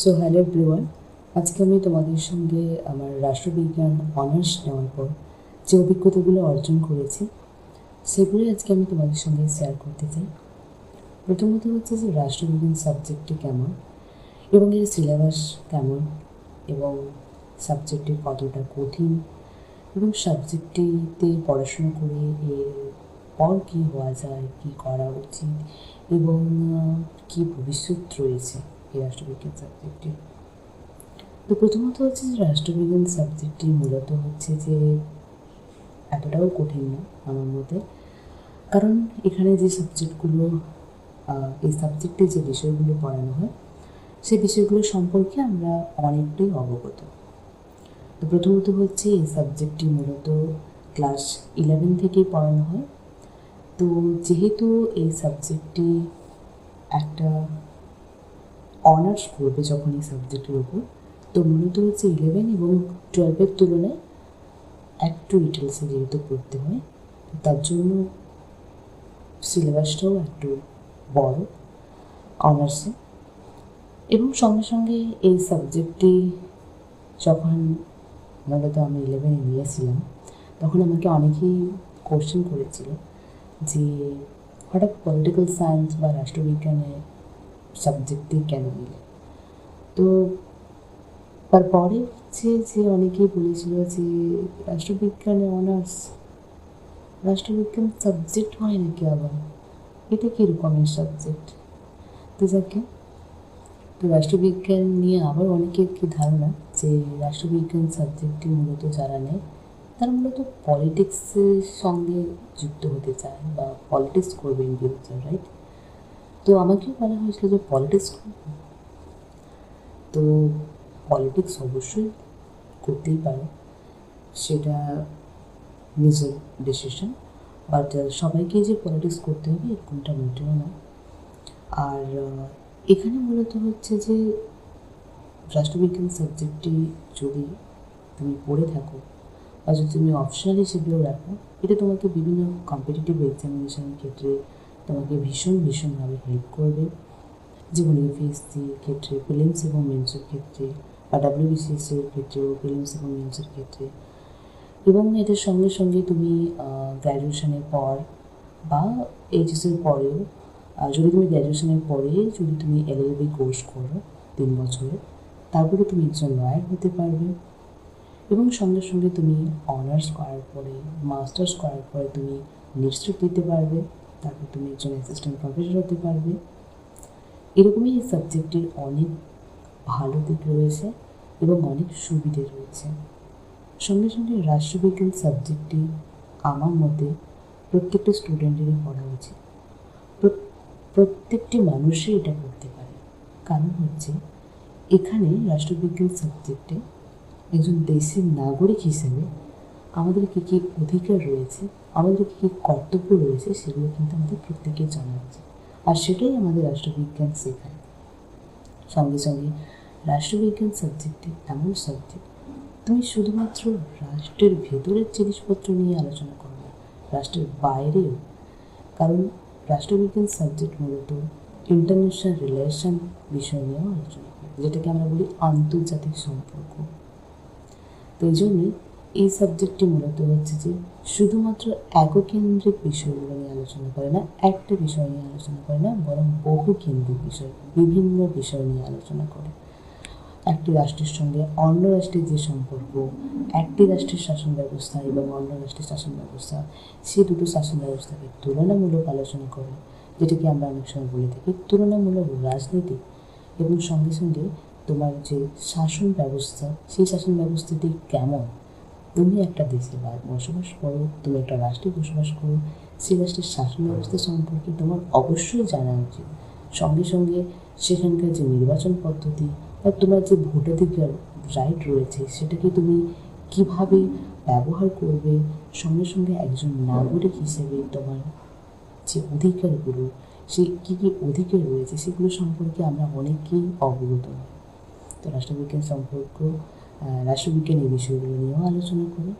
So hello everyone আজকে আমি তোমাদের সঙ্গে আমার রাষ্ট্রবিজ্ঞান অনার্স নেওয়ার পর যে অভিজ্ঞতাগুলো অর্জন করেছি সেগুলোই আজকে আমি তোমাদের সঙ্গে শেয়ার করতে চাই। প্রথমত হচ্ছে যে রাষ্ট্রবিজ্ঞান সাবজেক্টটি কেমন এবং এর সিলেবাস কেমন এবং সাবজেক্টটি কতটা কঠিন এবং সাবজেক্টটিতে পড়াশোনা করে এর পর কী হওয়া যায়, কী করা উচিত এবং কী ভবিষ্যৎ রয়েছে। এই রাষ্ট্রবিজ্ঞান সাবজেক্টে তো প্রথমত হচ্ছে যে রাষ্ট্রবিজ্ঞান সাবজেক্টটি মূলত হচ্ছে যে এতটাও কঠিন না আমার মতে। কারণ এখানে যে সাবজেক্টগুলো এই সাবজেক্টে যে বিষয়গুলো পড়ানো হয় সেই বিষয়গুলো সম্পর্কে আমরা অনেকটাই অবগত। তো প্রথমত হচ্ছে এই সাবজেক্টটি মূলত ক্লাস ইলেভেন থেকেই পড়ানো হয়। তো যেহেতু এই সাবজেক্টটি একটা অনার্স করবে যখন এই সাবজেক্টের উপর। তো মূলত হচ্ছে ইলেভেন এবং টুয়েলভের তুলনায় একটু ডিটেলসে যেহেতু পড়তে হয়। তার জন্য সিলেবাসটাও একটু বড় অনার্সে এবং সঙ্গে সঙ্গে এই সাবজেক্টটি যখন মূলত আমি ইলেভেনে নিয়েছিলাম তখন আমাকে অনেকেই কোশ্চেন করেছিল যে হঠাৎ পলিটিক্যাল সায়েন্স বা রাষ্ট্রবিজ্ঞানে সাবজেক্টে কেন নিলে তো তারপরে হচ্ছে যে অনেকেই বলেছিল যে রাষ্ট্রবিজ্ঞানে অনার্স, রাষ্ট্রবিজ্ঞান সাবজেক্ট হয় নাকি আবার? এটা কী রকমের সাবজেক্ট তো যাকে তো রাষ্ট্রবিজ্ঞান নিয়ে আবার অনেকের কি ধারণা যে রাষ্ট্রবিজ্ঞান সাবজেক্টটি মূলত যারা নেয়, তারা মূলত পলিটিক্সের সঙ্গে যুক্ত হতে চায় বা পলিটিক্স করবে ইন ফিউচার রাইট তো আমাকেও বলা হয়েছিল যে পলিটিক্স তো পলিটিক্স অবশ্যই করতেই পারে, সেটা নিজের ডিসিশন বাট সবাইকে যে পলিটিক্স করতে হবে এরকমটা মোটেও না। আর এখানে মূলত হচ্ছে যে রাষ্ট্রবিজ্ঞান সাবজেক্টটি যদি তুমি পড়ে থাকো বা যদি তুমি অপশনাল হিসেবেও রাখো, এটা তোমাকে বিভিন্ন কম্পিটিটিভ এক্সামিনেশনের ক্ষেত্রে তোমাকে ভীষণ ভীষণভাবে হেল্প করবে। যেমন ইউপিএসসির ক্ষেত্রে প্রিলিমস এবং মেন্সের ক্ষেত্রে, বা ডাব্লিউবিসিএস এর ক্ষেত্রেও প্রিলিমস এবং মেন্সের ক্ষেত্রে। এবং এদের সঙ্গে সঙ্গে তুমি গ্র্যাজুয়েশনের পর বা এইচএসের পরেও যদি তুমি গ্র্যাজুয়েশনের পরে যদি তুমি এলএলবি কোর্স করো তিন বছরের তারপরে তুমি একজন লয়ার হতে পারবে। এবং সঙ্গে সঙ্গে তুমি অনার্স করার পরে মাস্টার্স করার পরে তুমি নিশ্চিত দিতে পারবে। তারপর তুমি একজন অ্যাসিস্ট্যান্ট প্রফেসর হতে পারবে। এরকমই এই সাবজেক্টের অনেক ভালো দিক রয়েছে এবং অনেক সুবিধে রয়েছে। সঙ্গে সঙ্গে রাষ্ট্রবিজ্ঞান সাবজেক্টটি আমার মতে প্রত্যেকটা স্টুডেন্টেরই পড়া উচিত। প্রত্যেকটি মানুষই এটা করতে পারে। কারণ হচ্ছে এখানে রাষ্ট্রবিজ্ঞান সাবজেক্টে একজন দেশের নাগরিক হিসেবে আমাদের কী কী অধিকার রয়েছে, আমাদের কী কী কর্তব্য রয়েছে, সেগুলো কিন্তু আমাদের প্রত্যেকের জানা উচিত। আর সেটাই আমাদের রাষ্ট্রবিজ্ঞান শেখায়। সঙ্গে সঙ্গে রাষ্ট্রবিজ্ঞান সাবজেক্টে এমন সাবজেক্ট তুমি শুধুমাত্র রাষ্ট্রের ভেতরের জিনিসপত্র নিয়ে আলোচনা করো না, রাষ্ট্রের বাইরেও। কারণ রাষ্ট্রবিজ্ঞান সাবজেক্ট মূলত ইন্টারন্যাশনাল রিলেশন বিষয় নিয়েও আলোচনা করে, যেটাকে আমরা বলি আন্তর্জাতিক সম্পর্ক। তো এই জন্যই এই সাবজেক্টটি মূলত হচ্ছে যে, শুধুমাত্র এককেন্দ্রিক বিষয়গুলো নিয়ে আলোচনা করে না, একটা বিষয় নিয়ে আলোচনা করে না, বরং বহু কেন্দ্রিক বিষয়, বিভিন্ন বিষয় নিয়ে আলোচনা করে। একটি রাষ্ট্রের সঙ্গে অন্য রাষ্ট্রের যে সম্পর্ক, একটি রাষ্ট্রের শাসন ব্যবস্থা এবং অন্য রাষ্ট্রের শাসন ব্যবস্থা, সে দুটো শাসন ব্যবস্থাকে তুলনামূলক আলোচনা করে, যেটাকে আমরা অনেক সময় বলে থাকি তুলনামূলক রাজনীতি। এবং সঙ্গে সঙ্গে তোমার যে শাসন ব্যবস্থা, সেই শাসন ব্যবস্থাটি কেমন? তুমি একটা দেশে বসবাস করো, তুমি একটা রাষ্ট্রে বসবাস করো সেই রাষ্ট্রের শাসন ব্যবস্থা সম্পর্কে তোমার অবশ্যই জানা উচিত। সঙ্গে সঙ্গে সেখানকার যে নির্বাচন পদ্ধতি বা তোমার যে ভোটাধিকার রাইট রয়েছে, সেটাকে তুমি কীভাবে ব্যবহার করবে, সঙ্গে সঙ্গে একজন নাগরিক হিসেবে তোমার যে অধিকারগুলো, সে কী কী অধিকার রয়েছে, সেগুলো সম্পর্কে আমরা অনেকেই অবগত তো রাষ্ট্রবিজ্ঞান সম্পর্ক রাষ্ট্রবিজ্ঞান এই বিষয়গুলো নিয়েও আলোচনা করি।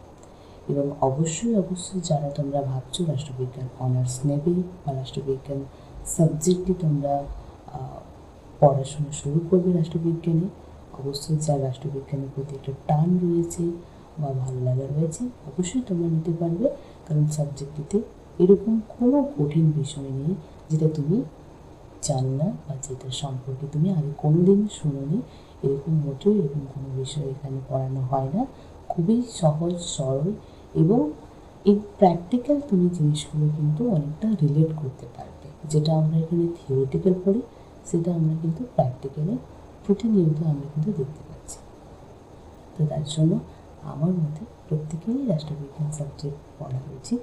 এবং অবশ্যই অবশ্যই যারা তোমরা ভাবছ রাষ্ট্রবিজ্ঞান অনার্স নেবে বা রাষ্ট্রবিজ্ঞান সাবজেক্টে তোমরা পড়াশোনা শুরু করবে রাষ্ট্রবিজ্ঞানে, অবশ্যই যা রাষ্ট্রবিজ্ঞানের প্রতি একটা টান রয়েছে বা ভালো লাগা রয়েছে, অবশ্যই তোমরা নিতে পারবে। কারণ সাবজেক্টটিতে এরকম কোনো কঠিন বিষয় নেই যেটা তুমি জানো না বা যেটা সম্পর্কে তুমি আগে কোনো দিন শুনোনি। এরকম মোটেও এরকম কোনো বিষয় এখানে পড়ানো হয় না। খুবই সহজ, সরল এবং এই প্র্যাকটিক্যাল তুমি জিনিসগুলো কিন্তু অনেকটা রিলেট করতে পারবে। যেটা আমরা এখানে থিওরিটিক্যাল পড়ি, সেটা আমরা কিন্তু প্র্যাকটিক্যালে প্রতিনিয়ত আমরা কিন্তু দেখতে পাচ্ছি। তো তার জন্য আমার মতে প্রত্যেকেরই রাষ্ট্রবিজ্ঞান সাবজেক্ট পড়া উচিত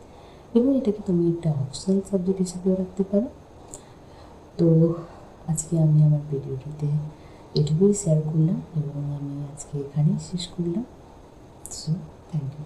এবং এটাকে তুমি একটা অপশনাল সাবজেক্ট হিসেবেও রাখতে পারো। তো আজকে আমি আমার ভিডিওটিতে এটুকুই শেয়ার করলাম এবং আমি আজকে এখানেই শেষ করলাম। So thank you